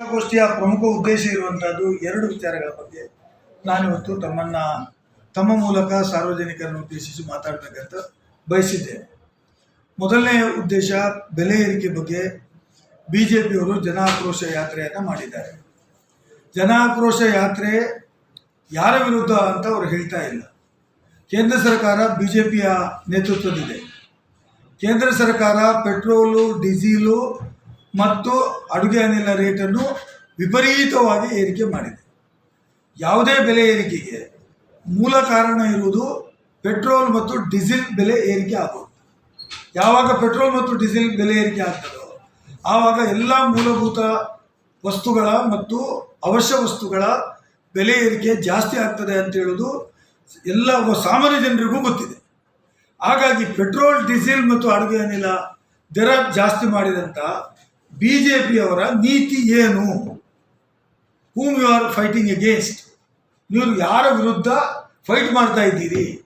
ಗೋಷ್ಠಿಯ ಪ್ರಮುಖ ಉದ್ದೇಶ ಇರುವಂತಹದ್ದು ಎರಡು ವಿಚಾರಗಳ ಬಗ್ಗೆ ನಾನಿವತ್ತು ತಮ್ಮನ್ನ, ತಮ್ಮ ಮೂಲಕ ಸಾರ್ವಜನಿಕರನ್ನು ಉದ್ದೇಶಿಸಿ ಮಾತಾಡಬೇಕಂತ ಬಯಸಿದ್ದೇನೆ ಮೊದಲನೇ ಉದ್ದೇಶ ಬೆಲೆ ಏರಿಕೆ ಬಗ್ಗೆ ಬಿ ಜೆ ಪಿಯವರು ಜನಾಕ್ರೋಶ ಯಾತ್ರೆಯನ್ನು ಮಾಡಿದ್ದಾರೆ. ಜನಾಕ್ರೋಶ ಯಾತ್ರೆ ಯಾರ ವಿರುದ್ಧ ಅಂತ ಅವರು ಹೇಳ್ತಾ ಇಲ್ಲ. ಕೇಂದ್ರ ಸರ್ಕಾರ ಬಿ ಜೆ ನೇತೃತ್ವದಿದೆ ಕೇಂದ್ರ ಸರ್ಕಾರ ಪೆಟ್ರೋಲು, ಡೀಸೀಲು ಮತ್ತು ಅಡುಗೆ ಅನಿಲ ರೇಟನ್ನು ವಿಪರೀತವಾಗಿ ಏರಿಕೆ ಮಾಡಿದೆ. ಯಾವುದೇ ಬೆಲೆ ಏರಿಕೆಗೆ ಮೂಲ ಕಾರಣ ಇರುವುದು ಪೆಟ್ರೋಲ್ ಮತ್ತು ಡೀಸೆಲ್ ಬೆಲೆ ಏರಿಕೆ ಆಗೋದು ಯಾವಾಗ ಪೆಟ್ರೋಲ್ ಮತ್ತು ಡೀಸೆಲ್ ಬೆಲೆ ಏರಿಕೆ ಆಗ್ತದೋ, ಆವಾಗ ಎಲ್ಲ ಮೂಲಭೂತ ವಸ್ತುಗಳ ಮತ್ತು ಅವಶ್ಯ ವಸ್ತುಗಳ ಬೆಲೆ ಏರಿಕೆ ಜಾಸ್ತಿ ಆಗ್ತದೆ ಅಂತ ಹೇಳೋದು ಎಲ್ಲ ಸಾಮಾನ್ಯ ಜನರಿಗೂ ಗೊತ್ತಿದೆ. ಹಾಗಾಗಿ ಪೆಟ್ರೋಲ್, ಡೀಸೆಲ್ ಮತ್ತು ಅಡುಗೆ ಅನಿಲ ದರ ಜಾಸ್ತಿ ಮಾಡಿದಂಥ ಬಿ ಜೆ ಪಿಯವರ ನೀತಿ ಏನು? Whom you are fighting against ನೀವು ಯಾರ ವಿರುದ್ಧ ಫೈಟ್ ಮಾಡ್ತಾ ಇದ್ದೀರಿ?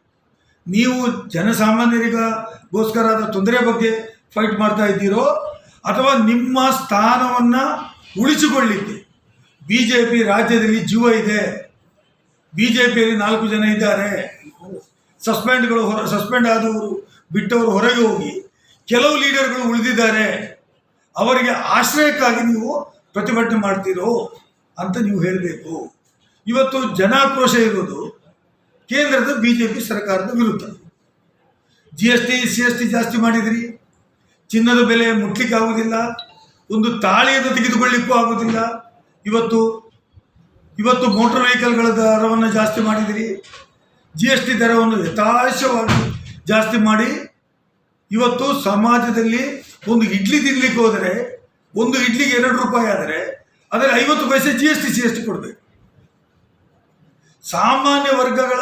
ನೀವು ಜನಸಾಮಾನ್ಯರಿಗೋಸ್ಕರದ ತೊಂದರೆ ಬಗ್ಗೆ ಫೈಟ್ ಮಾಡ್ತಾ ಇದ್ದೀರೋ? ಅಥವಾ ನಿಮ್ಮ ಸ್ಥಾನವನ್ನು ಉಳಿಸಿಕೊಳ್ಳಿಕ್ಕೆ ಬಿ ಜೆ ಪಿ ರಾಜ್ಯದಲ್ಲಿ ಜೀವ ಇದೆ? ಬಿ ಜೆ ಪಿಯಲ್ಲಿ ನಾಲ್ಕು ಜನ ಇದ್ದಾರೆ. ಸಸ್ಪೆಂಡ್ಗಳು ಹೊರ ಸಸ್ಪೆಂಡ್ ಆದವರು, ಬಿಟ್ಟವರು ಹೊರಗೆ ಹೋಗಿ. ಕೆಲವು ಲೀಡರ್ಗಳು ಉಳಿದಿದ್ದಾರೆ. ಅವರಿಗೆ ಆಶ್ರಯಕ್ಕಾಗಿ ನೀವು ಪ್ರತಿಭಟನೆ ಮಾಡ್ತೀರೋ ಅಂತ ನೀವು ಹೇಳಬೇಕು. ಇವತ್ತು ಜನಾಕ್ರೋಶ ಇರೋದು ಕೇಂದ್ರದ ಬಿ ಜೆ ಪಿ ಸರ್ಕಾರದ ವಿರುದ್ಧ. G S T C S T ಜಾಸ್ತಿ ಮಾಡಿದ್ರಿ. ಚಿನ್ನದ ಬೆಲೆ ಮುಟ್ಲಿಕ್ಕೆ ಒಂದು ತಾಳಿಯನ್ನು ತೆಗೆದುಕೊಳ್ಳಿಕ್ಕೂ ಆಗೋದಿಲ್ಲ. ಇವತ್ತು ಇವತ್ತು ಮೋಟಾರ್ ವೆಹಿಕಲ್ಗಳ ದರವನ್ನು ಜಾಸ್ತಿ ಮಾಡಿದಿರಿ. ಜಿ ಎಸ್ ಟಿ ದರವನ್ನು ಯಥಾಶವಾಗಿ ಜಾಸ್ತಿ ಮಾಡಿ, ಇವತ್ತು ಸಮಾಜದಲ್ಲಿ ಒಂದು ಇಡ್ಲಿ ತಿನ್ಲಿಕ್ಕೆ ಹೋದರೆ, ಒಂದು ಇಡ್ಲಿಗೆ ಎರಡು ರೂಪಾಯಿ ಆದರೆ, ಅದರಲ್ಲಿ ಐವತ್ತು ಪೈಸೆ G S T G S T ಕೊಡಬೇಕು. ಸಾಮಾನ್ಯ ವರ್ಗಗಳ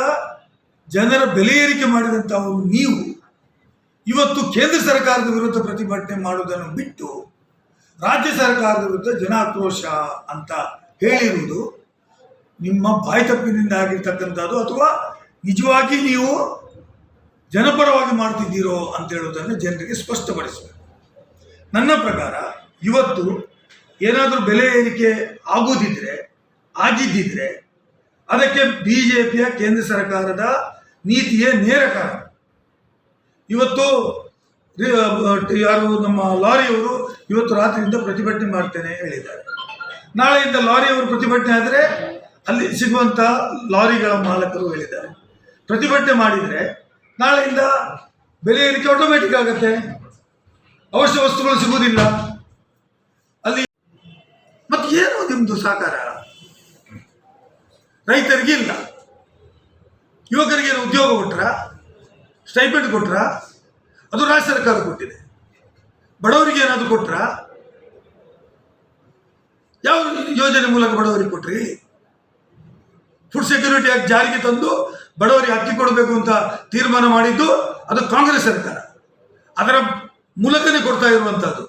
ಜನರ ಬೆಲೆ ಏರಿಕೆ ಮಾಡಿದಂಥವರು ನೀವು, ಇವತ್ತು ಕೇಂದ್ರ ಸರ್ಕಾರದ ವಿರುದ್ಧ ಪ್ರತಿಭಟನೆ ಮಾಡುವುದನ್ನು ಬಿಟ್ಟು, ರಾಜ್ಯ ಸರ್ಕಾರದ ವಿರುದ್ಧ ಜನಾಕ್ರೋಶ ಅಂತ ಹೇಳಿರುವುದು ನಿಮ್ಮ ಬಾಯ್ತಪ್ಪಿನಿಂದ ಆಗಿರ್ತಕ್ಕಂಥದ್ದು ಅಥವಾ ನಿಜವಾಗಿ ನೀವು ಜನಪರವಾಗಿ ಮಾಡ್ತಿದ್ದೀರೋ ಅಂತ ಹೇಳೋದನ್ನು ಜನರಿಗೆ ಸ್ಪಷ್ಟಪಡಿಸಬೇಕು. ನನ್ನ ಪ್ರಕಾರ ಇವತ್ತು ಏನಾದರೂ ಬೆಲೆ ಏರಿಕೆ ಆಗೋದಿದ್ರೆ ಆಗಿದ್ದಿದ್ರೆ ಅದಕ್ಕೆ ಬಿ ಜೆ ಪಿಯ ಕೇಂದ್ರ ಸರ್ಕಾರದ ನೀತಿಯೇ ನೇರ ಕಾರಣ. ಇವತ್ತು ಯಾರು ನಮ್ಮ ಲಾರಿಯವರು ಇವತ್ತು ರಾತ್ರಿಯಿಂದ ಪ್ರತಿಭಟನೆ ಮಾಡ್ತೇನೆ ಹೇಳಿದ್ದಾರೆ. ನಾಳೆಯಿಂದ ಲಾರಿಯವರು ಪ್ರತಿಭಟನೆ ಆದರೆ ಅಲ್ಲಿ ಸಿಗುವಂಥ ಲಾರಿಗಳ ಮಾಲಕರು ಹೇಳಿದ್ದಾರೆ. ಪ್ರತಿಭಟನೆ ಮಾಡಿದರೆ ನಾಳೆಯಿಂದ ಬೆಲೆ ಏರಿಕೆ ಆಟೋಮೆಟಿಕ್ ಆಗುತ್ತೆ. ಅವಶ್ಯ ವಸ್ತುಗಳು ಸಿಗುವುದಿಲ್ಲ. ಅಲ್ಲಿ ಮತ್ತೆ ಏನು ನಿಮ್ಮದು ಸಹಕಾರ? ರೈತರಿಗೆ ಇಲ್ಲ. ಯುವಕರಿಗೆ ಉದ್ಯೋಗ ಕೊಟ್ರ? ಸ್ಟೈಪೆಂಡ್ ಕೊಟ್ರ? ಅದು ರಾಜ್ಯ ಸರ್ಕಾರ ಕೊಟ್ಟಿದೆ. ಬಡವರಿಗೆ ಏನಾದರೂ ಕೊಟ್ರ? ಯಾವ ಯೋಜನೆ ಮೂಲಕ ಬಡವರಿಗೆ ಕೊಟ್ರಿ? ಫುಡ್ ಸೆಕ್ಯೂರಿಟಿ ಆಕ್ಟ್ ಜಾರಿಗೆ ತಂದು ಬಡವರಿಗೆ ಅಕ್ಕಿ ಕೊಡಬೇಕು ಅಂತ ತೀರ್ಮಾನ ಮಾಡಿದ್ದು ಅದು ಕಾಂಗ್ರೆಸ್ ಸರ್ಕಾರ. ಅದರ ಮೂಲಕನೇ ಕೊಡ್ತಾ ಇರುವಂತಹದ್ದು.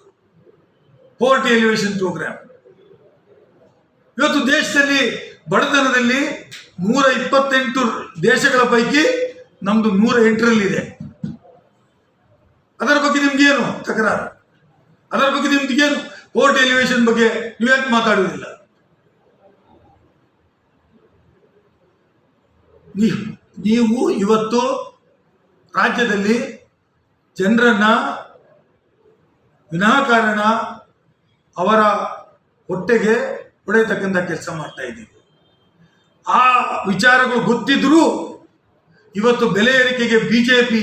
ಪೋರ್ಟ್ ಎಲಿವೇಶನ್ ಪ್ರೋಗ್ರಾಮ್ ಇವತ್ತು ದೇಶದಲ್ಲಿ ಬಡತನದಲ್ಲಿ ನೂರ ಇಪ್ಪತ್ತೆಂಟು ದೇಶಗಳ ಪೈಕಿ ನಮ್ದು ನೂರ ಎಂಟರಲ್ಲಿದೆ. ಅದರ ಬಗ್ಗೆ ನಿಮ್ಗೇನು ತಕರಾರು? ಅದರ ಬಗ್ಗೆ ನಿಮ್ಗೇನು ಪೋರ್ಟ್ ಎಲಿವೇಶನ್ ಬಗ್ಗೆ ನೀವ್ಯಾಕೆ ಮಾತಾಡುವುದಿಲ್ಲ? ನೀವು ನೀವು ಇವತ್ತು ರಾಜ್ಯದಲ್ಲಿ ಜನರನ್ನ ವಿನಾಕಾರಣ ಅವರ ಹೊಟ್ಟೆಗೆ ಹೊಡೆಯತಕ್ಕಂಥ ಕೆಲಸ ಮಾಡ್ತಾ ಇದ್ದೀವಿ. ಆ ವಿಚಾರಗಳು ಗೊತ್ತಿದ್ರೂ ಇವತ್ತು ಬೆಲೆ ಏರಿಕೆಗೆ ಬಿ ಜೆ ಪಿ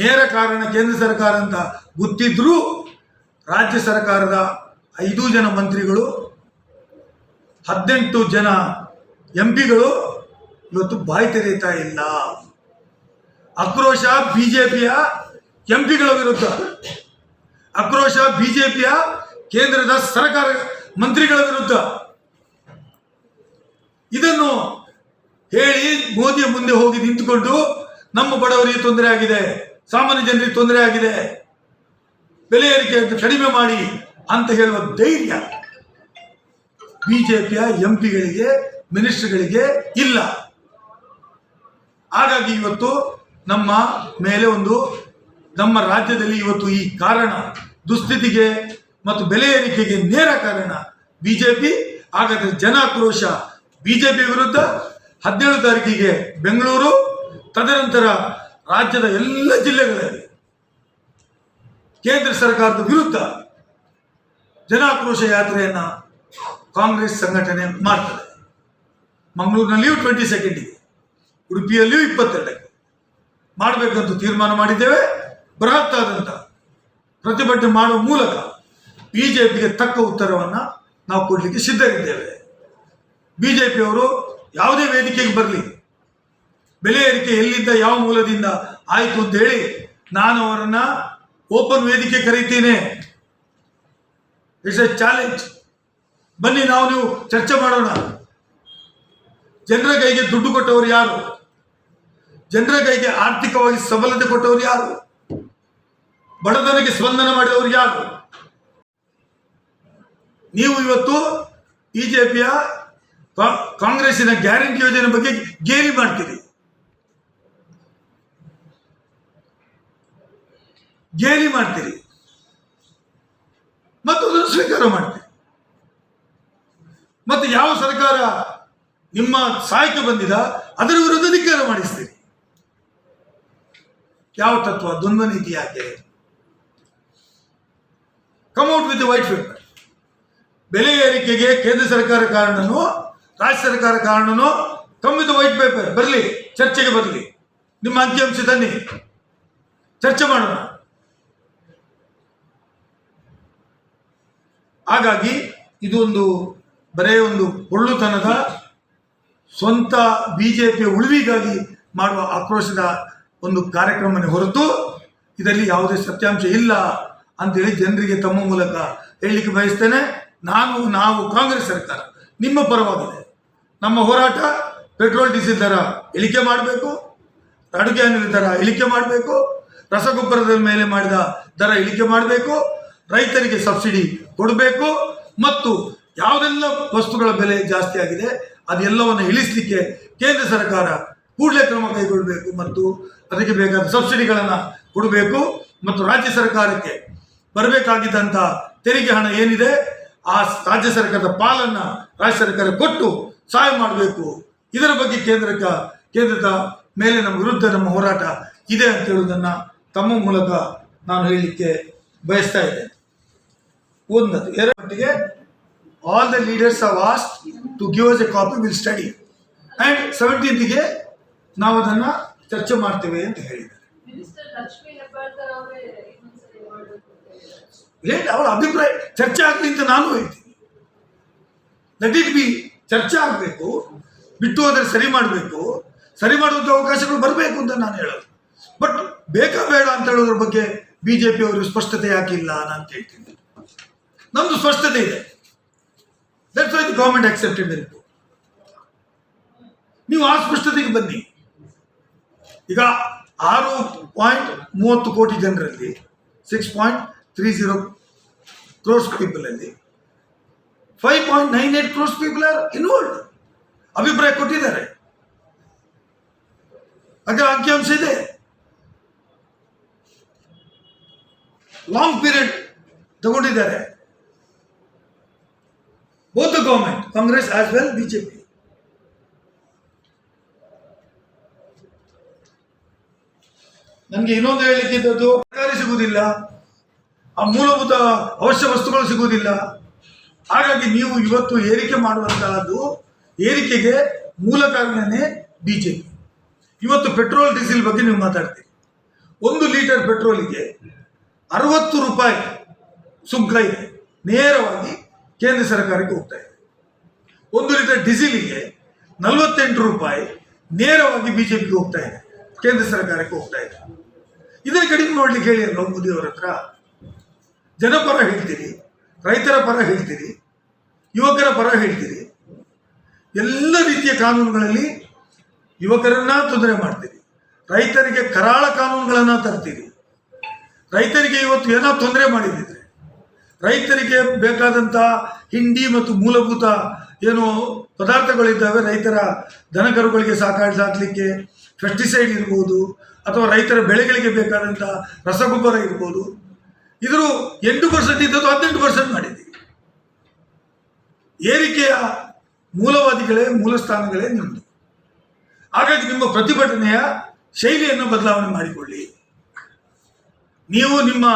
ನೇರ ಕಾರಣ, ಕೇಂದ್ರ ಸರ್ಕಾರ ಅಂತ ಗೊತ್ತಿದ್ರೂ ರಾಜ್ಯ ಸರ್ಕಾರದ ಐದು ಜನ ಮಂತ್ರಿಗಳು, ಹದಿನೆಂಟು ಜನ ಎಂ ಪಿಗಳು ಇವತ್ತು ಬಾಯಿ ತೆರೆಯುತ್ತಾ ಇಲ್ಲ. ಆಕ್ರೋಶ ಬಿ ಜೆ ಪಿಯ ಎಂ ವಿರುದ್ಧ. ಆಕ್ರೋಶ ಬಿಜೆಪಿಯ ಕೇಂದ್ರದ ಸರ್ಕಾರ ಮಂತ್ರಿಗಳ ವಿರುದ್ಧ. ಇದನ್ನು ಹೇಳಿ ಮೋದಿಯ ಮುಂದೆ ಹೋಗಿ ನಿಂತುಕೊಂಡು ನಮ್ಮ ಬಡವರಿಗೆ ತೊಂದರೆ ಆಗಿದೆ, ಸಾಮಾನ್ಯ ಜನರಿಗೆ ತೊಂದರೆ ಆಗಿದೆ, ಬೆಲೆ ಏರಿಕೆ ಕಡಿಮೆ ಮಾಡಿ ಅಂತ ಹೇಳುವ ಧೈರ್ಯ ಬಿಜೆಪಿಯ ಎಂ ಪಿಗಳಿಗೆ ಮಿನಿಸ್ಟರ್ಗಳಿಗೆ ಇಲ್ಲ. ಹಾಗಾಗಿ ಇವತ್ತು ನಮ್ಮ ಮೇಲೆ ಒಂದು ನಮ್ಮ ರಾಜ್ಯದಲ್ಲಿ ಇವತ್ತು ಈ ಕಾರಣ. ದುಸ್ಥಿತಿಗೆ ಮತ್ತು ಬೆಲೆ ಏರಿಕೆಗೆ ನೇರ ಕಾರಣ ಬಿಜೆಪಿ ಹಾಗಾದ್ರೆ ಜನಾಕ್ರೋಶ ಬಿಜೆಪಿ ವಿರುದ್ಧ ಹದಿನೇಳು ತಾರೀಕಿಗೆ ಬೆಂಗಳೂರು, ತದನಂತರ ರಾಜ್ಯದ ಎಲ್ಲ ಜಿಲ್ಲೆಗಳಲ್ಲಿ ಕೇಂದ್ರ ಸರ್ಕಾರದ ವಿರುದ್ಧ ಜನಾಕ್ರೋಶ ಯಾತ್ರೆಯನ್ನ ಕಾಂಗ್ರೆಸ್ ಸಂಘಟನೆ ಮಾಡ್ತದೆ. ಮಂಗಳೂರಿನಲ್ಲಿಯೂ ಟ್ವೆಂಟಿ ಸೆಕೆಂಡಿಗೆ ಉಡುಪಿಯಲ್ಲಿಯೂ ಇಪ್ಪತ್ತೆರಡಕ್ಕೆ ಮಾಡಬೇಕಂತ ತೀರ್ಮಾನ ಮಾಡಿದ್ದೇವೆ. ಬೃಹತ್ತಾದಂಥ ಪ್ರತಿಭಟನೆ ಮಾಡುವ ಮೂಲಕ ಬಿಜೆಪಿಗೆ ತಕ್ಕ ಉತ್ತರವನ್ನು ನಾವು ಕೊಡಲಿಕ್ಕೆ ಸಿದ್ಧರಿದ್ದೇವೆ. ಬಿ ಜೆ ಪಿಯವರು ಯಾವುದೇ ವೇದಿಕೆಗೆ ಬರಲಿ, ಬೆಲೆ ಏರಿಕೆ ಎಲ್ಲಿದ್ದ ಯಾವ ಮೂಲದಿಂದ ಆಯಿತು ಅಂತ ಹೇಳಿ ನಾನು ಅವರನ್ನು ಓಪನ್ ವೇದಿಕೆ ಕರೀತೀನಿ. ಇಟ್ಸ್ ಎ ಚಾಲೆಂಜ್ ಬನ್ನಿ ನಾವು ನೀವು ಚರ್ಚೆ ಮಾಡೋಣ. ಜನರ ಕೈಗೆ ದುಡ್ಡು ಕೊಟ್ಟವರು ಯಾರು? ಜನರ ಕೈಗೆ ಆರ್ಥಿಕವಾಗಿ ಸಬಲತೆ ಕೊಟ್ಟವರು ಯಾರು? ಬಡತನಕ್ಕೆ ಸ್ಪಂದನ ಮಾಡಿದವರು ಯಾರು? ನೀವು ಇವತ್ತು ಬಿಜೆಪಿಯ ಕಾಂಗ್ರೆಸ್ಸಿನ ಗ್ಯಾರಂಟಿ ಯೋಜನೆ ಬಗ್ಗೆ ಗೇಲಿ ಮಾಡ್ತೀರಿ. ಗೇಲಿ ಮಾಡ್ತೀರಿ. ಮತ್ತು ಅದನ್ನು ಸ್ವೀಕಾರ ಮಾಡ್ತೀರಿ. ಮತ್ತು ಯಾವ ಸರ್ಕಾರ ನಿಮ್ಮ ಸಹಾಯಕ್ಕೆ ಬಂದಿದ ಅದರ ವಿರುದ್ಧ ಧಿಕ್ಕಾರ ಮಾಡಿಸ್ತೀರಿ. ಯಾವ ತತ್ವ? ದ್ವಂದ್ವ ನೀತಿ ಯಾಕೆ? ಕಮ್ಔಟ್ ವಿತ್ ವೈಟ್ ಪೇಪರ್ ಬೆಲೆ ಏರಿಕೆಗೆ ಕೇಂದ್ರ ಸರ್ಕಾರ ಕಾರಣನೋ, ರಾಜ್ಯ ಸರ್ಕಾರ ಕಾರಣನೋ ಕಮ್ ವಿತ್ ವೈಟ್ ಪೇಪರ್ ಬರಲಿ, ಚರ್ಚೆಗೆ ಬರಲಿ. ನಿಮ್ಮ ಅಂಕಿಅಂಶ ತನ್ನಿ. ಚರ್ಚೆ ಮಾಡೋಣ. ಹಾಗಾಗಿ ಇದೊಂದು ಬರೇ ಒಂದು ಒಳ್ಳುತನದ ಸ್ವಂತ ಬಿಜೆಪಿಯ ಉಳಿವಿಗಾಗಿ ಮಾಡುವ ಆಕ್ರೋಶದ ಒಂದು ಕಾರ್ಯಕ್ರಮನೇ ಹೊರತು ಇದರಲ್ಲಿ ಯಾವುದೇ ಸತ್ಯಾಂಶ ಇಲ್ಲ. ಅಂತೇಳಿ ಜನರಿಗೆ ತಮ್ಮ ಮೂಲಕ ಹೇಳಲಿಕ್ಕೆ ಬಯಸ್ತೇನೆ. ನಾನು, ನಾವು ಕಾಂಗ್ರೆಸ್ ಸರ್ಕಾರ, ನಿಮ್ಮ ಪರವಾಗಿದೆ. ನಮ್ಮ ಹೋರಾಟ ಪೆಟ್ರೋಲ್, ಡೀಸೆಲ್ ದರ ಇಳಿಕೆ ಮಾಡಬೇಕು. ಅಡುಗೆ ಅನಿಲ ದರ ಇಳಿಕೆ ಮಾಡಬೇಕು. ರಸಗೊಬ್ಬರದ ಮೇಲೆ ಮಾಡಿದ ದರ ಇಳಿಕೆ ಮಾಡಬೇಕು. ರೈತರಿಗೆ ಸಬ್ಸಿಡಿ ಕೊಡಬೇಕು. ಮತ್ತು ಯಾವುದೆಲ್ಲ ವಸ್ತುಗಳ ಬೆಲೆ ಜಾಸ್ತಿ ಆಗಿದೆ, ಅದೆಲ್ಲವನ್ನು ಇಳಿಸಲಿಕ್ಕೆ ಕೇಂದ್ರ ಸರ್ಕಾರ ಕೂಡಲೇ ಕ್ರಮ ಕೈಗೊಳ್ಳಬೇಕು ಮತ್ತು ಅದಕ್ಕೆ ಬೇಕಾದ ಸಬ್ಸಿಡಿಗಳನ್ನು ಕೊಡಬೇಕು. ಮತ್ತು ರಾಜ್ಯ ಸರ್ಕಾರಕ್ಕೆ ಬರಬೇಕಾಗಿದ್ದಂಥ ತೆರಿಗೆ ಹಣ ಏನಿದೆ, ಆ ರಾಜ್ಯ ಸರ್ಕಾರದ ಪಾಲನ್ನು ರಾಜ್ಯ ಸರ್ಕಾರ ಕೊಟ್ಟು ಸಹಾಯ ಮಾಡಬೇಕು. ಇದರ ಬಗ್ಗೆ ಕೇಂದ್ರಕ್ಕೆ ಕೇಂದ್ರದ ಮೇಲೆ ನಮ್ಮ ವಿರುದ್ಧ ನಮ್ಮ ಹೋರಾಟ ಇದೆ ಅಂತ ಹೇಳುವುದನ್ನು ತಮ್ಮ ಮೂಲಕ ನಾನು ಹೇಳಲಿಕ್ಕೆ ಬಯಸ್ತಾ ಇದ್ದೇನೆ. ಒಂದದು ಎರಡ ಮಟ್ಟಿಗೆ all the leaders of asked to give a copy will study and ಸೆವೆಂಟೀನ್ತ್ಗೆ ನಾವು ಅದನ್ನು ಚರ್ಚೆ ಮಾಡ್ತೇವೆ ಅಂತ ಹೇಳಿದ್ದಾರೆ ಮಿನಿಸ್ಟರ್ ಲಕ್ಷ್ಮೀ ಹೆಬ್ಬಾಳ್ಕರ್ ಅವರೇ ಇನ್ನೊಂದ್ಸರಿ ಮಾಡಬೇಕು ಅಂತ ಹೇಳಿದ್ದಾರೆ. ಅವಳ ಅಭಿಪ್ರಾಯ ಚರ್ಚೆ ಆಗಲಿ ಅಂತ ನಾನು ಹೇಳ್ತೀನಿ. ಲೆಟ್ ಇಟ್ ಬಿ, ಚರ್ಚೆ ಆಗಬೇಕು, ಬಿಟ್ಟು ಹೋದರೆ ಸರಿ ಮಾಡಬೇಕು, ಸರಿ ಮಾಡುವಂಥ ಅವಕಾಶಗಳು ಬರಬೇಕು ಅಂತ ನಾನು ಹೇಳೋದು. ಬಟ್ ಬೇಕಾ ಬೇಡ ಅಂತ ಹೇಳೋದ್ರ ಬಗ್ಗೆ ಬಿ ಜೆ ಅವರು ಸ್ಪಷ್ಟತೆ ಯಾಕಿಲ್ಲ ನಾನು ಹೇಳ್ತೀನಿ. ನಮ್ಮದು ಸ್ಪಷ್ಟತೆ ಇದೆ. That's why the government accepted the report ನೀವು ಆ ಸ್ಪಷ್ಟತೆಗೆ ಬನ್ನಿ. ಈಗ ಆರು ಪಾಯಿಂಟ್ ಮೂವತ್ತು ಕೋಟಿ ಜನರಲ್ಲಿ six point three zero crores ಪೀಪಲಲ್ಲಿ five point nine eight crores people are involved ಅಭಿಪ್ರಾಯ ಕೊಟ್ಟಿದ್ದಾರೆ. ಅದರ ಅಂಕಿಅಂಶ ಇದೆ. ಲಾಂಗ್ ಪೀರಿಯಡ್ ತಗೊಂಡಿದ್ದಾರೆ. Both the government Congress as well BJP ನನಗೆ ಇನ್ನೊಂದು ಹೇಳಲಿಕ್ಕಿದ್ದದ್ದು ಸರ್ಕಾರಿ ಸಿಗುವುದಿಲ್ಲ. ಆ ಮೂಲಭೂತ ಅವಶ್ಯ ವಸ್ತುಗಳು ಸಿಗುವುದಿಲ್ಲ. ಹಾಗಾಗಿ ನೀವು ಇವತ್ತು ಏರಿಕೆ ಮಾಡುವಂತಹದ್ದು ಏರಿಕೆಗೆ ಮೂಲ ಕಾರಣನೇ ಬಿಜೆಪಿ ಇವತ್ತು ಪೆಟ್ರೋಲ್, ಡೀಸೆಲ್ ಬಗ್ಗೆ ನೀವು ಮಾತಾಡ್ತೀರಿ. ಒಂದು ಲೀಟರ್ ಪೆಟ್ರೋಲಿಗೆ ಅರವತ್ತು ರೂಪಾಯಿ ಸುಂಕ ಇದೆ. ನೇರವಾಗಿ ಕೇಂದ್ರ ಸರ್ಕಾರಕ್ಕೆ ಹೋಗ್ತಾ ಇದೆ. ಒಂದು ಲೀಟರ್ ಡೀಸೆಲಿಗೆ ನಲವತ್ತೆಂಟು ರೂಪಾಯಿ ನೇರವಾಗಿ ಬಿಜೆಪಿಗೆ ಹೋಗ್ತಾ ಇದೆ. ಕೇಂದ್ರ ಸರ್ಕಾರಕ್ಕೆ ಹೋಗ್ತಾ ಇದೆ. ಇದನ್ನು ಕಡಿಮೆ ಮಾಡಲಿಕ್ಕೆ ಹೇಳಿ ಮೋದಿ ಅವರ ಹತ್ರ? ಜನಪರ ಹೇಳ್ತೀರಿ, ರೈತರ ಪರ ಹೇಳ್ತೀರಿ, ಯುವಕರ ಪರ ಹೇಳ್ತೀರಿ, ಎಲ್ಲ ರೀತಿಯ ಕಾನೂನುಗಳಲ್ಲಿ ಯುವಕರನ್ನ ತೊಂದರೆ ಮಾಡ್ತೀರಿ. ರೈತರಿಗೆ ಕರಾಳ ಕಾನೂನುಗಳನ್ನು ತರ್ತೀರಿ. ರೈತರಿಗೆ ಇವತ್ತು ಏನೋ ತೊಂದರೆ ಮಾಡಿದ್ರೆ ರೈತರಿಗೆ ಬೇಕಾದಂಥ ಹಿಂಡಿ ಮತ್ತು ಮೂಲಭೂತ ಏನು ಪದಾರ್ಥಗಳಿದ್ದಾವೆ, ರೈತರ ದನಕರುಗಳಿಗೆ ಸಾಕಾಡಿ ಸಾಕಲಿಕ್ಕೆ ಪೆಸ್ಟಿಸೈಡ್ ಇರ್ಬೋದು, ಅಥವಾ ರೈತರ ಬೆಳೆಗಳಿಗೆ ಬೇಕಾದಂಥ ರಸಗೊಬ್ಬರ ಇರ್ಬೋದು ಇದ್ರ ಎಂಟು ಪರ್ಸೆಂಟ್ ಇದ್ದದ್ದು ಹದಿನೆಂಟು ಪರ್ಸೆಂಟ್ ಮಾಡಿದ್ದೀವಿ ಏರಿಕೆಯ ಮೂಲವಾದಿಗಳೇ ಮೂಲ ಸ್ಥಾನಗಳೇ ನಿಮ್ಮದು ಹಾಗಾಗಿ ನಿಮ್ಮ ಪ್ರತಿಭಟನೆಯ ಶೈಲಿಯನ್ನು ಬದಲಾವಣೆ ಮಾಡಿಕೊಳ್ಳಿ. ನೀವು ನಿಮ್ಮ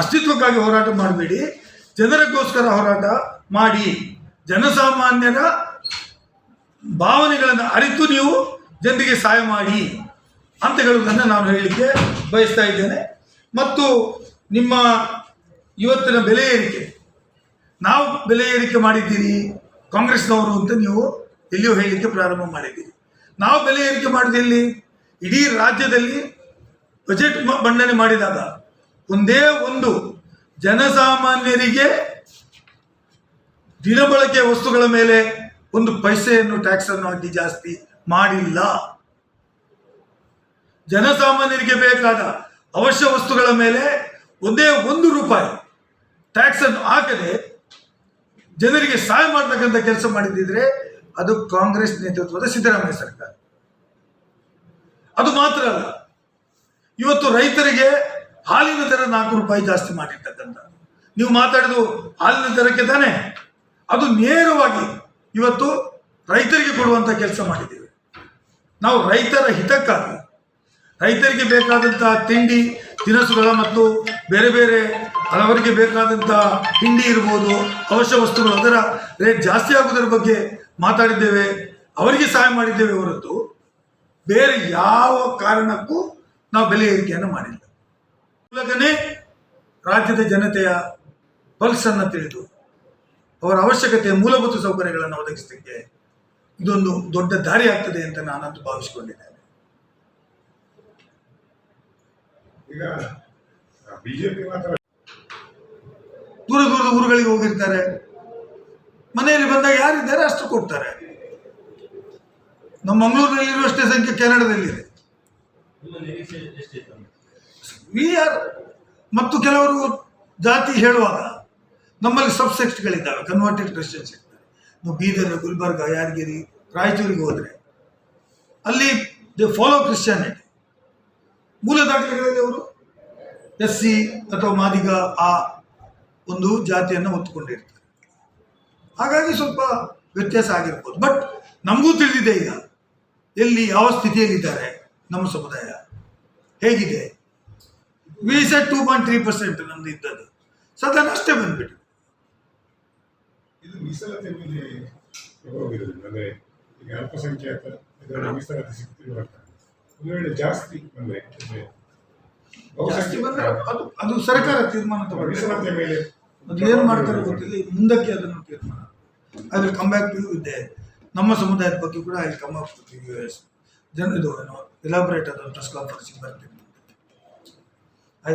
ಅಸ್ತಿತ್ವಕ್ಕಾಗಿ ಹೋರಾಟ ಮಾಡಬೇಡಿ. ಜನರಿಗೋಸ್ಕರ ಹೋರಾಟ ಮಾಡಿ. ಜನಸಾಮಾನ್ಯರ ಭಾವನೆಗಳನ್ನು ಅರಿತು ನೀವು ಜನರಿಗೆ ಸಹಾಯ ಮಾಡಿ ಅಂತ ಹೇಳುವುದನ್ನು ನಾನು ಹೇಳಲಿಕ್ಕೆ ಬಯಸ್ತಾ ಇದ್ದೇನೆ. ಮತ್ತು ನಿಮ್ಮ ಇವತ್ತಿನ ಬೆಲೆ ಏರಿಕೆ? ನಾವು ಬೆಲೆ ಏರಿಕೆ ಮಾಡಿದ್ದೀರಿ ಕಾಂಗ್ರೆಸ್ನವರು ಅಂತ ನೀವು ಎಲ್ಲಿಯೂ ಹೇಳಲಿಕ್ಕೆ ಪ್ರಾರಂಭ ಮಾಡಿದ್ದೀರಿ. ನಾವು ಬೆಲೆ ಏರಿಕೆ ಮಾಡಿದಲ್ಲಿ ಇಡೀ ರಾಜ್ಯದಲ್ಲಿ ಬಜೆಟ್ ಮಂಡನೆ ಮಾಡಿದಾಗ ಒಂದೇ ಒಂದು ಜನಸಾಮಾನ್ಯರಿಗೆ ದಿನಬಳಕೆ ವಸ್ತುಗಳ ಮೇಲೆ ಒಂದು ಪೈಸೆಯನ್ನು ಟ್ಯಾಕ್ಸ್ ಅನ್ನು ಹಾಕಿ ಜಾಸ್ತಿ ಮಾಡಿಲ್ಲ. ಜನಸಾಮಾನ್ಯರಿಗೆ ಬೇಕಾದ ಅವಶ್ಯ ವಸ್ತುಗಳ ಮೇಲೆ ಒಂದೇ ಒಂದು ರೂಪಾಯಿ ಟ್ಯಾಕ್ಸ್ ಅನ್ನು ಹಾಕದೆ ಜನರಿಗೆ ಸಹಾಯ ಮಾಡತಕ್ಕಂಥ ಕೆಲಸ ಮಾಡಿದ್ದಿದ್ರೆ ಅದು ಕಾಂಗ್ರೆಸ್ ನೇತೃತ್ವದ ಸಿದ್ದರಾಮಯ್ಯ ಸರ್ಕಾರ. ಅದು ಮಾತ್ರ ಅಲ್ಲ, ಇವತ್ತು ರೈತರಿಗೆ ಹಾಲಿನ ದರ ನಾಲ್ಕು ರೂಪಾಯಿ ಜಾಸ್ತಿ ಮಾಡಿರ್ತಕ್ಕಂಥ. ನೀವು ಮಾತಾಡೋದು ಹಾಲಿನ ದರಕ್ಕೆ ತಾನೆ, ಅದು ನೇರವಾಗಿ ಇವತ್ತು ರೈತರಿಗೆ ಕೊಡುವಂಥ ಕೆಲಸ ಮಾಡಿದ್ದೇವೆ. ನಾವು ರೈತರ ಹಿತಕ್ಕಾಗಿ, ರೈತರಿಗೆ ಬೇಕಾದಂತಹ ತಿಂಡಿ ತಿನಿಸುಗಳ ಮತ್ತು ಬೇರೆ ಬೇರೆ ಹಲವರಿಗೆ ಬೇಕಾದಂಥ ತಿಂಡಿ ಇರ್ಬೋದು, ಅವಶ್ಯ ವಸ್ತುಗಳು, ಅದರ ರೇಟ್ ಜಾಸ್ತಿ ಆಗುವುದರ ಬಗ್ಗೆ ಮಾತಾಡಿದ್ದೇವೆ. ಅವರಿಗೆ ಸಹಾಯ ಮಾಡಿದ್ದೇವೆ ಹೊರತು ಬೇರೆ ಯಾವ ಕಾರಣಕ್ಕೂ ನಾವು ಬೆಲೆ ಏರಿಕೆಯನ್ನು ಮಾಡಿಲ್ಲ. ಮೂಲಕನೇ ರಾಜ್ಯದ ಜನತೆಯ ಪಲ್ಸನ್ನು ತಿಳಿದು, ಅವರ ಅವಶ್ಯಕತೆಯ ಮೂಲಭೂತ ಸೌಕರ್ಯಗಳನ್ನು ಒದಗಿಸಲಿಕ್ಕೆ ಇದೊಂದು ದೊಡ್ಡ ದಾರಿ ಆಗ್ತದೆ ಅಂತ ನಾನಂತೂ ಭಾವಿಸಿಕೊಂಡಿದ್ದೇನೆ. ಈಗ ಬಿಜೆಪಿ ಮಾತ್ರ ದೂರ ದೂರದ ಊರುಗಳಿಗೆ ಹೋಗಿರ್ತಾರೆ. ಮನೆಯಲ್ಲಿ ಬಂದಾಗ ಯಾರಿದ್ದಾರೆ ಅಷ್ಟು ಕೊಡ್ತಾರೆ. ನಮ್ಮ ಮಂಗಳೂರಿನಲ್ಲಿರುವಷ್ಟೇ ಸಂಖ್ಯೆ ಕೆನಡದಲ್ಲಿದೆ. ವಿ ಆರ್ ಮತ್ತು ಕೆಲವರು ಜಾತಿ ಹೇಳುವಾಗ ನಮ್ಮಲ್ಲಿ ಸಬ್ಸೆಕ್ಟ್ಗಳಿದ್ದಾವೆ ಕನ್ವರ್ಟೆಡ್ ಕ್ರಿಶ್ಚಿಯನ್ಸ್ ಇರ್ತಾರೆ. ನಾವು ಬೀದರ್ ಗುಲ್ಬರ್ಗ ಯಾದಗಿರಿ ರಾಯಚೂರಿಗೆ ಹೋದರೆ ಅಲ್ಲಿ ದೇ ಫಾಲೋ ಕ್ರಿಶ್ಚಿಯಾನಿಟಿ ಮೂಲ ದಾಖಲೆಗಳಲ್ಲಿ ಅವರು ಎಸ್ ಸಿ ಅಥವಾ ಮಾದಿಗ ಆ ಒಂದು ಜಾತಿಯನ್ನು ಹೊತ್ತುಕೊಂಡಿರ್ತಾರೆ. ಹಾಗಾಗಿ ಸ್ವಲ್ಪ ವ್ಯತ್ಯಾಸ ಆಗಿರ್ಬೋದು. ಬಟ್ ನಮಗೂ ತಿಳಿದಿದೆ ಈಗ. ಎಲ್ಲಿ ಯಾವ ಸ್ಥಿತಿಯಲ್ಲಿದ್ದಾರೆ ನಮ್ಮ ಸಮುದಾಯ? ಹೇಗಿದೆ? We set two point three percent ನಮ್ದು ಇದ್ದದ್ದು. ಸದನ ಅಷ್ಟೇ ಬಂದ್ಬಿಟ್ಟು. ಅಲ್ಪಸಂಖ್ಯಾತ ಒಂದು ವೇಳೆ ಜಾಸ್ತಿ ಬಂದರೆ ಜಾಸ್ತಿ ಬಂದ್ರೆ ಅದು ಅದು ಸರ್ಕಾರ ತೀರ್ಮಾನ ತಗೊಳ್ಳಿ. ಮೇಲೆ ಅದು ಏನು ಮಾಡ್ತಾರೆ ಗೊತ್ತಿಲ್ಲ. ಮುಂದಕ್ಕೆ ಅದನ್ನು ತೀರ್ಮಾನ. I will come back to you ಇದೆ. ನಮ್ಮ ಸಮುದಾಯದ ಬಗ್ಗೆ ಕೂಡ I come up to you yes ಜನ ಇದು ಏನು ಎಲಾಬ್ರೇಟ್ ಅದನ್ನು ಪ್ರೆಸ್ ಕಾನ್ಫರೆನ್ಸಿಗೆ ಬರ್ತೀನಿ I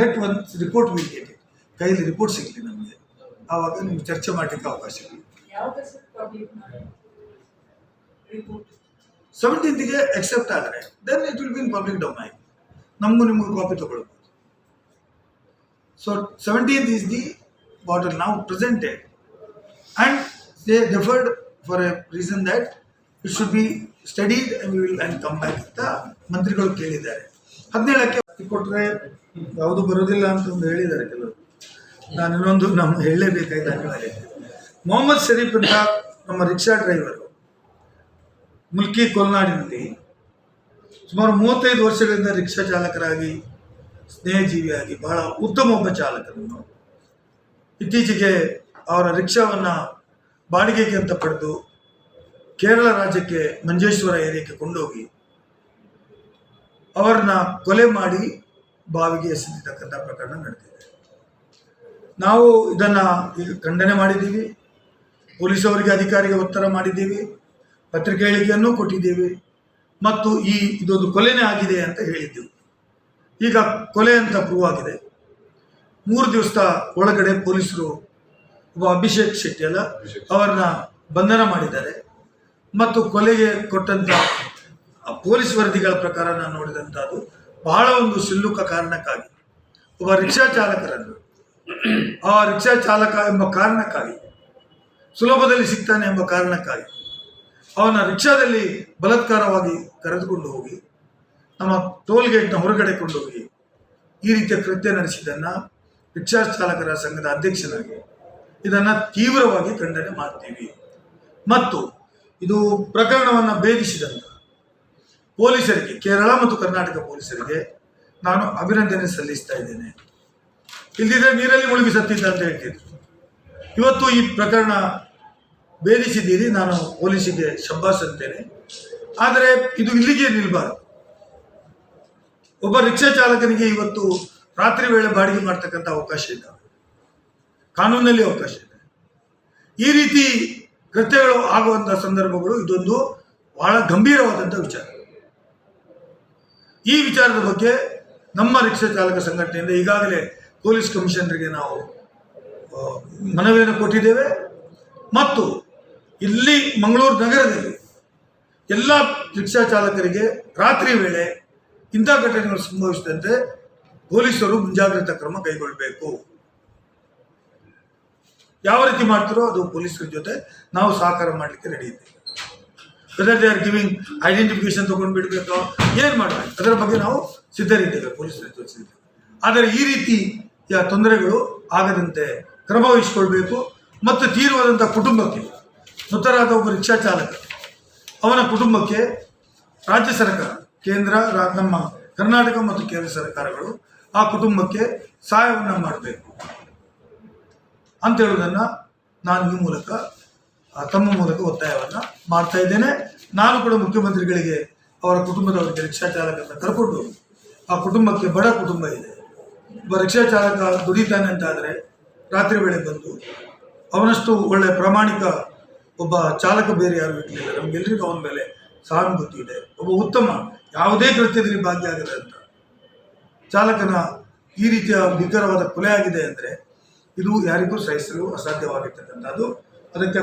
let one report will get it ಕೈಲಿ ರಿಪೋರ್ಟ್ ಸಿಗಲಿ ನಮಗೆ. ಆವಾಗ ನಿಮ್ಗೆ ಚರ್ಚೆ ಮಾಡಲಿಕ್ಕೆ ಅವಕಾಶ ಇದೆ ಸೆವೆಂಟೀನ್ತ್ಗೆ ಎಕ್ಸೆಪ್ಟ್ ಆದರೆ then it will be in public domain ನಮಗೂ ನಿಮಗೂ ಕಾಪಿ ತಗೊಳ್ಬೋದು. So seventeenth is the battle ನಾವು presented and they referred for a reason that it should be studied and will and come back ಅಂತ ಮಂತ್ರಿಗಳು ಕೇಳಿದ್ದಾರೆ. ಹದಿನೇಳಕ್ಕೆ ಕೊಟ್ಟರೆ ಯಾವುದು ಬರೋದಿಲ್ಲ ಅಂತಂದು ಹೇಳಿದ್ದಾರೆ ಕೆಲವರು. ನಾನು ಇನ್ನೊಂದು ನಮ್ಮ ಹೇಳಲೇಬೇಕಾಯ್ತು ಮೊಹಮ್ಮದ್ ಶರೀಫ್ ಅಂತ ನಮ್ಮ ರಿಕ್ಷಾ ಡ್ರೈವರು ಮುಲ್ಕಿ ಕೊಲ್ನಾಡಿನಲ್ಲಿ ಸುಮಾರು ಮೂವತ್ತೈದು ವರ್ಷಗಳಿಂದ ರಿಕ್ಷಾ ಚಾಲಕರಾಗಿ, ಸ್ನೇಹಜೀವಿಯಾಗಿ ಬಹಳ ಉತ್ತಮ ಒಬ್ಬ ಚಾಲಕರನ್ನು ಇತ್ತೀಚೆಗೆ ಅವರ ರಿಕ್ಷಾವನ್ನು ಬಾಡಿಗೆಗೆ ಅಂತ ಪಡೆದು ಕೇರಳ ರಾಜ್ಯಕ್ಕೆ ಮಂಜೇಶ್ವರ ಏರಿಯಾಕ್ಕೆ ಕೊಂಡೋಗಿ ಅವರನ್ನ ಕೊಲೆ ಮಾಡಿ ಬಾವಿಗೆ ಎಸೆದಿರ್ತಕ್ಕಂಥ ಪ್ರಕರಣ ನಡೆದಿದೆ. ನಾವು ಇದನ್ನು ಈಗ ಖಂಡನೆ ಮಾಡಿದ್ದೀವಿ. ಪೊಲೀಸ್ ಅವರಿಗೆ ಅಧಿಕಾರಿಗೆ ಒತ್ತಡ ಮಾಡಿದ್ದೀವಿ. ಪತ್ರಿಕೆ ಹೇಳಿಕೆಯನ್ನು ಕೊಟ್ಟಿದ್ದೀವಿ. ಮತ್ತು ಈ ಇದೊಂದು ಕೊಲೆನೇ ಆಗಿದೆ ಅಂತ ಹೇಳಿದ್ದೆವು. ಈಗ ಕೊಲೆ ಅಂತ ಪ್ರೂವ್ ಆಗಿದೆ. ಮೂರು ದಿವಸ ಒಳಗಡೆ ಪೊಲೀಸರು ಒಬ್ಬ ಅಭಿಷೇಕ್ ಶೆಟ್ಟಿ ಅಲ್ಲ ಅವರನ್ನ ಬಂಧನ ಮಾಡಿದ್ದಾರೆ. ಮತ್ತು ಕೊಲೆಗೆ ಕೊಟ್ಟಂತ ಪೊಲೀಸ್ ವರದಿಗಳ ಪ್ರಕಾರ ನಾನು ನೋಡಿದಂಥದ್ದು ಬಹಳ ಒಂದು ಸಿಲ್ಲುಕ ಕಾರಣಕ್ಕಾಗಿ. ಒಬ್ಬ ರಿಕ್ಷಾ ಚಾಲಕರನ್ನು ಆ ರಿಕ್ಷಾ ಚಾಲಕ ಎಂಬ ಕಾರಣಕ್ಕಾಗಿ ಸುಲಭದಲ್ಲಿ ಸಿಗ್ತಾನೆ ಎಂಬ ಕಾರಣಕ್ಕಾಗಿ ಅವನ ರಿಕ್ಷಾದಲ್ಲಿ ಬಲತ್ಕಾರವಾಗಿ ಕರೆದುಕೊಂಡು ಹೋಗಿ, ನಮ್ಮ ಟೋಲ್ ಗೇಟ್ನ ಹೊರಗಡೆ ಕೊಂಡೋಗಿ, ಈ ರೀತಿಯ ಕೃತ್ಯ ನಡೆಸಿದ್ದನ್ನು ರಿಕ್ಷಾ ಚಾಲಕರ ಸಂಘದ ಅಧ್ಯಕ್ಷನಾಗಿ ಇದನ್ನು ತೀವ್ರವಾಗಿ ಖಂಡನೆ ಮಾಡ್ತೀವಿ. ಮತ್ತು ಇದು ಪ್ರಕರಣವನ್ನು ಭೇದಿಸಿದಂಥ ಪೊಲೀಸರಿಗೆ, ಕೇರಳ ಮತ್ತು ಕರ್ನಾಟಕ ಪೊಲೀಸರಿಗೆ ನಾನು ಅಭಿನಂದನೆ ಸಲ್ಲಿಸ್ತಾ ಇದ್ದೇನೆ. ಇಲ್ಲದಿದ್ದರೆ ನೀರಲ್ಲಿ ಮುಳುಗಿ ಸತ್ತಿದ್ದ ಅಂತ ಹೇಳ್ತಿದ್ರು ಇವತ್ತು ಈ ಪ್ರಕರಣ ಭೇದಿಸಿದ್ದೀರಿ, ನಾನು ಪೊಲೀಸಿಗೆ ಶಬ್ಬಾಸ್ ಅಂತೇನೆ ಆದರೆ ಇದು ಇಲ್ಲಿಗೆ ನಿಲ್ಬಾರದು. ಒಬ್ಬ ರಿಕ್ಷಾ ಚಾಲಕನಿಗೆ ಇವತ್ತು ರಾತ್ರಿ ವೇಳೆ ಬಾಡಿಗೆ ಮಾಡ್ತಕ್ಕಂಥ ಅವಕಾಶ ಇಲ್ಲ. ಕಾನೂನಲ್ಲಿ ಅವಕಾಶ ಇದೆ ಈ ರೀತಿ ಕೃತ್ಯಗಳು ಆಗುವಂಥ ಸಂದರ್ಭಗಳು ಇದೊಂದು ಬಹಳ ಗಂಭೀರವಾದಂಥ ವಿಚಾರ. ಈ ವಿಚಾರದ ಬಗ್ಗೆ ನಮ್ಮ ರಿಕ್ಷಾ ಚಾಲಕ ಸಂಘಟನೆಯಿಂದ ಈಗಾಗಲೇ ಪೊಲೀಸ್ ಕಮಿಷನರ್ಗೆ ನಾವು ಮನವಿಯನ್ನು ಕೊಟ್ಟಿದ್ದೇವೆ. ಮತ್ತು ಇಲ್ಲಿ ಮಂಗಳೂರು ನಗರದಲ್ಲಿ ಎಲ್ಲ ರಿಕ್ಷಾ ಚಾಲಕರಿಗೆ ರಾತ್ರಿ ವೇಳೆ ಇಂಥ ಘಟನೆಗಳು ಸಂಭವಿಸಿದಂತೆ ಪೊಲೀಸರು ಮುಂಜಾಗ್ರತಾ ಕ್ರಮ ಕೈಗೊಳ್ಳಬೇಕು. ಯಾವ ರೀತಿ ಮಾಡ್ತಾರೋ ಅದು ಪೊಲೀಸರ ಜೊತೆ ನಾವು ಸಹಕಾರ ಮಾಡಲಿಕ್ಕೆ ರೆಡಿ ಇದ್ದೇವೆ. Whether they are giving identification ತೊಗೊಂಡು ಬಿಡಬೇಕು ಏನು ಮಾಡಬೇಕು, ಅದರ ಬಗ್ಗೆ ನಾವು ಸಿದ್ಧರಿದ್ದೇವೆ, ಪೊಲೀಸರ ಜೊತೆ ಆದರೆ ಈ ರೀತಿಯ ತೊಂದರೆಗಳು ಆಗದಂತೆ ಕ್ರಮ ವಹಿಸಿಕೊಳ್ಬೇಕು ಮತ್ತು ತೀರ್ವಾದಂಥ ಕುಟುಂಬಕ್ಕೆ ಮೃತರಾದ ಒಬ್ಬ ರಿಕ್ಷಾ ಚಾಲಕ. ಅವನ ಕುಟುಂಬಕ್ಕೆ ರಾಜ್ಯ ಸರ್ಕಾರ, ಕೇಂದ್ರ ನಮ್ಮ ಕರ್ನಾಟಕ ಮತ್ತು ಕೇಂದ್ರ ಸರ್ಕಾರಗಳು ಆ ಕುಟುಂಬಕ್ಕೆ ಸಹಾಯವನ್ನು ಮಾಡಬೇಕು. ಅಂತ ಹೇಳುವುದನ್ನು ನಾನು ಈ ಮೂಲಕ ತಮ್ಮ ಮೂಲಕ ಒತ್ತಾಯವನ್ನು ಮಾಡ್ತಾ ಇದ್ದೇನೆ. ನಾನು ಕೂಡ ಮುಖ್ಯಮಂತ್ರಿಗಳಿಗೆ ಅವರ ಕುಟುಂಬದವರಿಗೆ ರಿಕ್ಷಾ ಚಾಲಕರನ್ನು ಕರ್ಕೊಂಡು ಆ ಕುಟುಂಬಕ್ಕೆ ಬಡ ಕುಟುಂಬ ಇದೆ. ಒಬ್ಬ ರಿಕ್ಷಾ ಚಾಲಕ ದುಡಿತಾನೆ ಅಂತಾದರೆ ರಾತ್ರಿ ವೇಳೆ ಬಂದು ಅವನಷ್ಟು ಒಳ್ಳೆ ಪ್ರಾಮಾಣಿಕ ಒಬ್ಬ ಚಾಲಕ ಬೇರೆ ಯಾರು ಇರಲಿಲ್ಲ. ನಮಗೆಲ್ಲರಿಗೂ ಅವನ ಮೇಲೆ ಸಹಾನುಭೂತಿ ಇದೆ. ಒಬ್ಬ ಉತ್ತಮ, ಯಾವುದೇ ಕೃತ್ಯದಲ್ಲಿ ಭಾಗಿಯಾಗದಂತ ಚಾಲಕನ ಈ ರೀತಿಯ ಭೀಕರವಾದ ಕೊಲೆ ಆಗಿದೆ ಅಂದರೆ ಇದು ಯಾರಿಗೂ ಸಹಿಸಲು ಅಸಾಧ್ಯವಾಗಿರ್ತಕ್ಕಂಥದ್ದು ಅದಕ್ಕೆ